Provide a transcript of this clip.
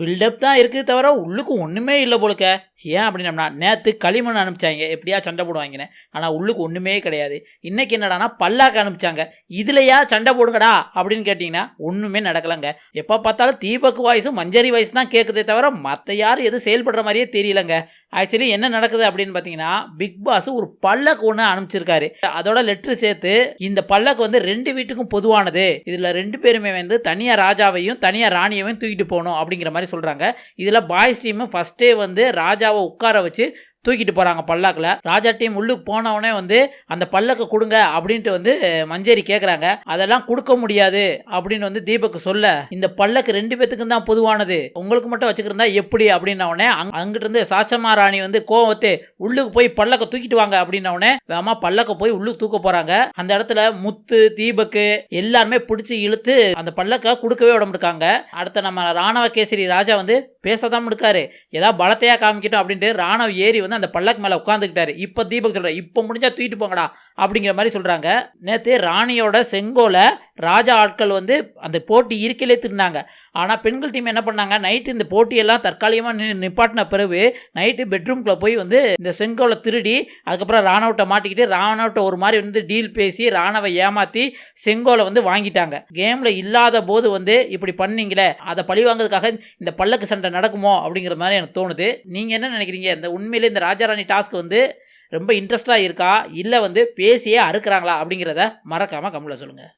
Build up தான் இருக்குது தவிர உள்ளுக்கு ஒன்றுமே இல்லை போலுக்க. ஏன் அப்படின்னம்னா நேற்று களிமண் அனுப்பிச்சாங்க. எப்படியா சண்டை போடுவாங்கன்னு. ஆனால் உள்ளுக்கு ஒன்றுமே கிடையாது. இன்றைக்கி என்னடானா பல்லாக்கு அனுப்பிச்சாங்க. இதுலையா சண்டை போடுங்கடா அப்படின்னு கேட்டிங்கன்னா ஒன்றுமே நடக்கலைங்க. எப்போ பார்த்தாலும் தீபக் வாய்ஸும் மஞ்சரி வாய்ஸ் தான் கேட்குதே தவிர மற்ற யாரும் எதுவும் செயல்படுற மாதிரியே தெரியலங்க. ஆக்சுவலி என்ன நடக்குது அப்படின்னு பார்த்தீங்கன்னா பிக் பாஸ் ஒரு பல்லக்கு ஒன்று அனுப்பிச்சிருக்காரு. அதோட லெட்ரு சேர்த்து இந்த பல்லக்கு வந்து ரெண்டு வீட்டுக்கும் பொதுவானது. இதில் ரெண்டு பேருமே வந்து தனியாக ராஜாவையும் தனியாக ராணியையும் தூக்கிட்டு போகணும் அப்படிங்கிற மாதிரி சொல்கிறாங்க இதில் பாய்ஸ் டீமு ஃபஸ்ட்டே வந்து ராஜாவை உட்கார வச்சு தூக்கிட்டு போகிறாங்க பல்லாக்கில். ராஜா டீம் உள்ளுக்கு போனவொடனே வந்து அந்த பல்லக்கு கொடுங்க அப்படின்ட்டு வந்து மஞ்சேரி கேட்குறாங்க அதெல்லாம் கொடுக்க முடியாது அப்படின்னு வந்து தீபக் சொல்ல இந்த பல்லக்கு ரெண்டு பேத்துக்கும் தான் பொதுவானது. உங்களுக்கு மட்டும் வச்சுக்கிறதா எப்படி? அப்படின்னவனே அங் அங்கிட்டு இருந்து சாச்சமா ராணி வந்து கோவத்து உள்ளுக்கு போய் பல்லக்க தூக்கிட்டு வாங்க அப்படின்னவனே வேமா பல்லக்க போய் உள்ளுக்கு தூக்க போகிறாங்க அந்த இடத்துல முத்து தீபக்கு எல்லாருமே பிடிச்சி இழுத்து அந்த பல்லக்க கொடுக்கவே விட இருக்காங்க அடுத்த நம்ம ராணவ கேசரி ராஜா வந்து பேசதான் இருக்காரு ஏதாவது பலத்தையா காமிக்கட்டும் அப்படின்ட்டு ராணவ ஏறி வந்து அந்த பல்லக்கு மேலே உட்காந்துக்கிட்டாரு இப்போ தீபக் சொல்கிறார் இப்போ முடிஞ்சால் தூக்கிட்டு போங்கடா அப்படிங்கிற மாதிரி சொல்கிறாங்க நேற்று ராணியோட செங்கோலை ராஜா ஆட்கள் வந்து அந்த போட்டி இருக்கையிலே திருந்தாங்க. ஆனால் பெண்கள் டீம் என்ன பண்ணாங்க? நைட்டு இந்த போட்டியெல்லாம் தற்காலிகமாக நி நிப்பாட்டின பிறகு நைட்டு பெட்ரூம்குள்ளே போய் வந்து இந்த செங்கோலை திருடி அதுக்கப்புறம் ராணவட்டை மாட்டிக்கிட்டு ராணவட்டை ஒரு மாதிரி வந்து டீல் பேசி ராணவை ஏமாற்றி செங்கோலை வந்து வாங்கிட்டாங்க. கேமில் இல்லாத போது வந்து இப்படி பண்ணீங்களே அதை பழி வாங்குறதுக்காக இந்த பல்லக்கு சண்டை நடக்குமோ? அப்படிங்கிற மாதிரி எனக்கு தோணுது. நீங்கள் என்ன நினைக்கிறீங்க? இந்த உண்மையிலே இந்த ராஜாராணி டாஸ்க் வந்து ரொம்ப இன்ட்ரெஸ்டாக இருக்கா? இல்லை வந்து பேசியே அறுக்கிறாங்களா? அப்படிங்கிறத மறக்காமல் கம்மல சொல்லுங்கள்